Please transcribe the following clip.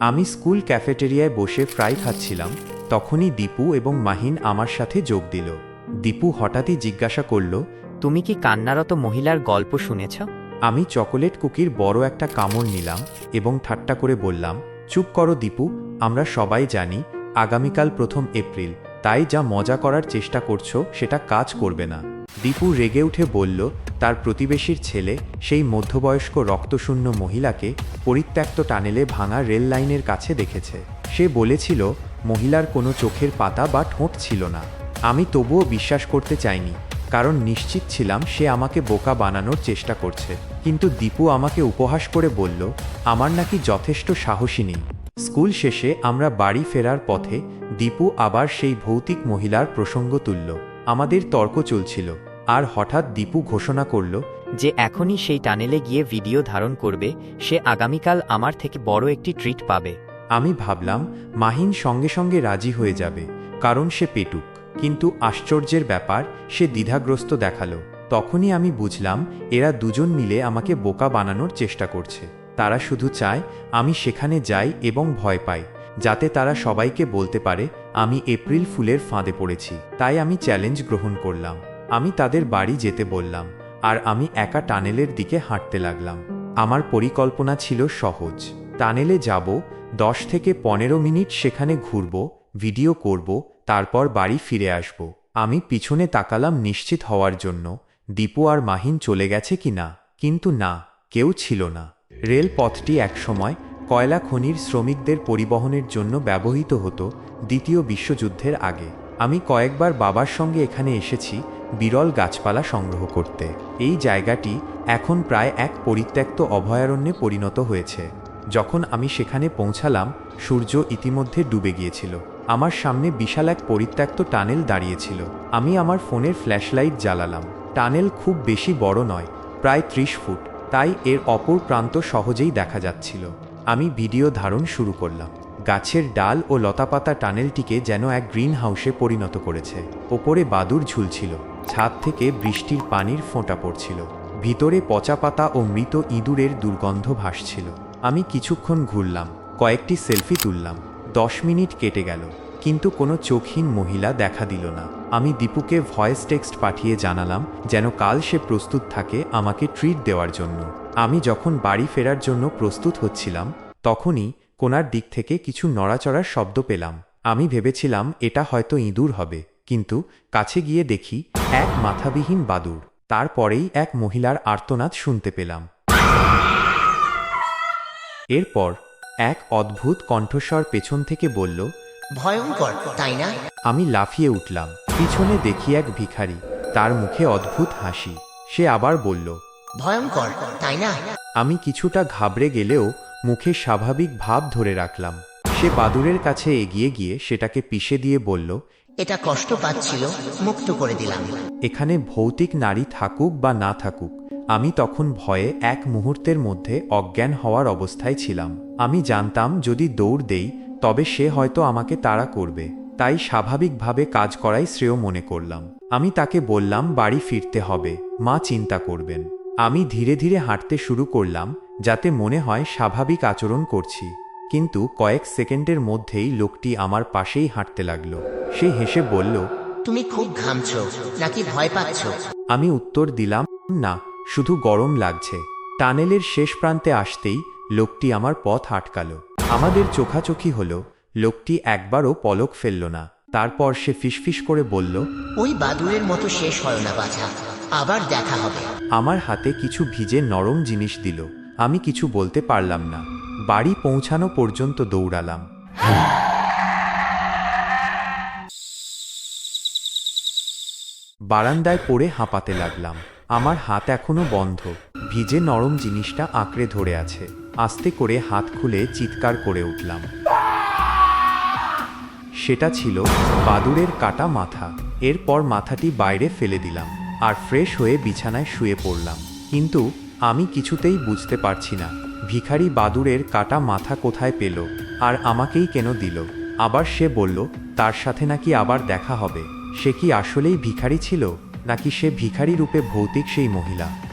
আমি স্কুল ক্যাফেটেরিয়ায় বসে ফ্রাই খাচ্ছিলাম তখনই দীপু এবং মাহিন আমার সাথে যোগ দিল। দীপু হঠাৎই জিজ্ঞাসা করল তুমি কি কান্নারত মহিলার গল্প শুনেছ? আমি চকোলেট কুকির বড় একটা কামড় নিলাম এবং ঠাট্টা করে বললাম চুপ করো দীপু আমরা সবাই জানি আগামীকাল প্রথম এপ্রিল তাই যা মজা করার চেষ্টা করছ সেটা কাজ করবে না। দীপু রেগে উঠে বলল, তার প্রতিবেশীর ছেলে, সেই মধ্যবয়স্ক রক্তশূন্য মহিলাকে পরিত্যক্ত টানেলে ভাঙা রেল লাইনের কাছে দেখেছে। সে বলেছিল, মহিলার কোনো চোখের পাতা বা ঠোঁট ছিল না। আমি তবুও বিশ্বাস করতে চাইনি, কারণ নিশ্চিত ছিলাম সে আমাকে বোকা বানানোর চেষ্টা করছে। কিন্তু দীপু আমাকে উপহাস করে বলল, আমার নাকি যথেষ্ট সাহসী নেই। স্কুল শেষে আমরা বাড়ি ফেরার পথে দীপু আবার সেই ভৌতিক মহিলার প্রসঙ্গ তুলল। আমাদের তর্ক চলছিল। আর হঠাৎ দীপু ঘোষণা করল যে এখনই সেই টানেলে গিয়ে ভিডিও ধারণ করবে, সে আগামীকাল আমার থেকে বড় একটি ট্রিট পাবে। আমি ভাবলাম, মাহিন সঙ্গে সঙ্গে রাজি হয়ে যাবে, কারণ সে পেটুক। কিন্তু আশ্চর্যের ব্যাপার, সে দ্বিধাগ্রস্ত দেখাল। তখনই আমি বুঝলাম, এরা দুজন মিলে আমাকে বোকা বানানোর চেষ্টা করছে। তারা শুধু চায়, আমি সেখানে যাই এবং ভয় পাই, যাতে তারা সবাইকে বলতে পারে, আমি এপ্রিল ফুলের ফাঁদে পড়েছি। তাই আমি চ্যালেঞ্জ গ্রহণ করলাম। আমি তাদের বাড়ি যেতে বললাম, আর আমি একা টানেলের দিকে হাঁটতে লাগলাম। আমার পরিকল্পনা ছিল সহজ। টানেলে যাব, দশ থেকে পনেরো মিনিট সেখানে ঘুরব, ভিডিও করব, তারপর বাড়ি ফিরে আসব। আমি পিছনে তাকালাম নিশ্চিত হওয়ার জন্য, দীপু আর মাহিন চলে গেছে কি না? কিন্তু না, কেউ ছিল না। রেলপথটি একসময় কয়লা খনির শ্রমিকদের পরিবহনের জন্য ব্যবহৃত হতো, দ্বিতীয় বিশ্বযুদ্ধের আগে। আমি কয়েকবার বাবার সঙ্গে এখানে এসেছি বিরল গাছপালা সংগ্রহ করতে। এই জায়গাটি এখন প্রায় এক পরিত্যক্ত অভয়ারণ্যে পরিণত হয়েছে। যখন আমি সেখানে পৌঁছালাম, সূর্য ইতিমধ্যে ডুবে গিয়েছিল। আমার সামনে বিশাল এক পরিত্যক্ত টানেল দাঁড়িয়েছিল। আমি আমার ফোনের ফ্ল্যাশলাইট জ্বালালাম। টানেল খুব বেশি বড় নয়, প্রায় ত্রিশ ফুট, তাই এর অপর প্রান্ত সহজেই দেখা যাচ্ছিল। আমি ভিডিও ধারণ শুরু করলাম। গাছের ডাল ও লতাপাতা টানেলটিকে যেন এক গ্রিন হাউসে পরিণত করেছে। ওপরে বাদুর ঝুলছিল। ছাদ থেকে বৃষ্টির পানির ফোঁটা পড়ছিল। ভিতরে পচা পাতা ও মৃত ইঁদুরের দুর্গন্ধ ভাসছিল। আমি কিছুক্ষণ ঘুরলাম, কয়েকটি সেলফি তুললাম। দশ মিনিট কেটে গেল, কিন্তু কোনো চোখহীন মহিলা দেখা দিল না। আমি দীপুকে ভয়েস টেক্সট পাঠিয়ে জানালাম যেন কাল সে প্রস্তুত থাকে আমাকে ট্রিট দেওয়ার জন্য। আমি যখন বাড়ি ফেরার জন্য প্রস্তুত হচ্ছিলাম, তখনই কোনার দিক থেকে কিছু নড়াচড়ার শব্দ পেলাম। আমি ভেবেছিলাম, এটা হয়তো ইঁদুর হবে। কিন্তু কাছে গিয়ে দেখি এক মাথাবিহীন বাদুর তারপরেই এক মহিলার আর্তনাদ শুনতে পেলাম। এরপর এক অদ্ভুত কণ্ঠস্বর পেছন থেকে বলল ভয়ঙ্কর তাই না? আমি লাফিয়ে উঠলাম। পিছনে দেখি এক ভিখারি তার মুখে অদ্ভুত হাসি। সে আবার বলল ভয়ঙ্কর তাই না? আমি কিছুটা ঘাবড়ে গেলেও মুখে স্বাভাবিক ভাব ধরে রাখলাম। সে বাদুরের কাছে এগিয়ে গিয়ে সেটাকে পিষে দিয়ে বলল এটা কষ্ট পাচ্ছিল মুক্ত করে দিলাম। এখানে ভৌতিক নারী থাকুক বা না থাকুক, আমি তখন ভয়ে এক মুহূর্তের মধ্যে অজ্ঞান হওয়ার অবস্থায় ছিলাম। আমি জানতাম যদি দৌড় দেই, তবে সে হয়তো আমাকে তাড়া করবে। তাই স্বাভাবিকভাবে কাজ করাই শ্রেয় মনে করলাম। আমি তাকে বললাম, বাড়ি ফিরতে হবে। মা চিন্তা করবেন। আমি ধীরে ধীরে হাঁটতে শুরু করলাম, যাতে মনে হয় স্বাভাবিক আচরণ করছি। কিন্তু কয়েক সেকেন্ডের মধ্যেই লোকটি আমার পাশেই হাঁটতে লাগল। সে হেসে বলল তুমি খুব ঘামছো নাকি ভয় পাচ্ছ? আমি উত্তর দিলাম না শুধু গরম লাগছে। টানেলের শেষ প্রান্তে আসতেই লোকটি আমার পথ আটকালো। আমাদের চোখাচোখি হলো লোকটি একবারও পলক ফেলল না। তারপর সে ফিসফিস করে বলল ওই বাদুরের মতো শেষ হয় না বাছা। আবার দেখা হবে। আমার হাতে কিছু ভিজে নরম জিনিস দিল। আমি কিছু বলতে পারলাম না। বাড়ি পৌঁছানো পর্যন্ত দৌড়ালাম। বারান্দায় পড়ে হাঁপাতে লাগলাম। আমার হাত এখনও বন্ধ। ভিজে নরম জিনিসটা আঁকড়ে ধরে আছে। আস্তে করে হাত খুলে চিৎকার করে উঠলাম। সেটা ছিল বাদুরের কাটা মাথা। এরপর মাথাটি বাইরে ফেলে দিলাম আর ফ্রেশ হয়ে বিছানায় শুয়ে পড়লাম। কিন্তু আমি কিছুতেই বুঝতে পারছি না ভিখারি বাদুরের কাটা মাথা কোথায় পেল আর আমাকেই কেন দিল? আবার সে বলল, তার সাথে নাকি আবার দেখা হবে। সে কি আসলেই ভিখারি ছিল? নাকি সে ভিখারি রূপে ভৌতিক সেই মহিলা?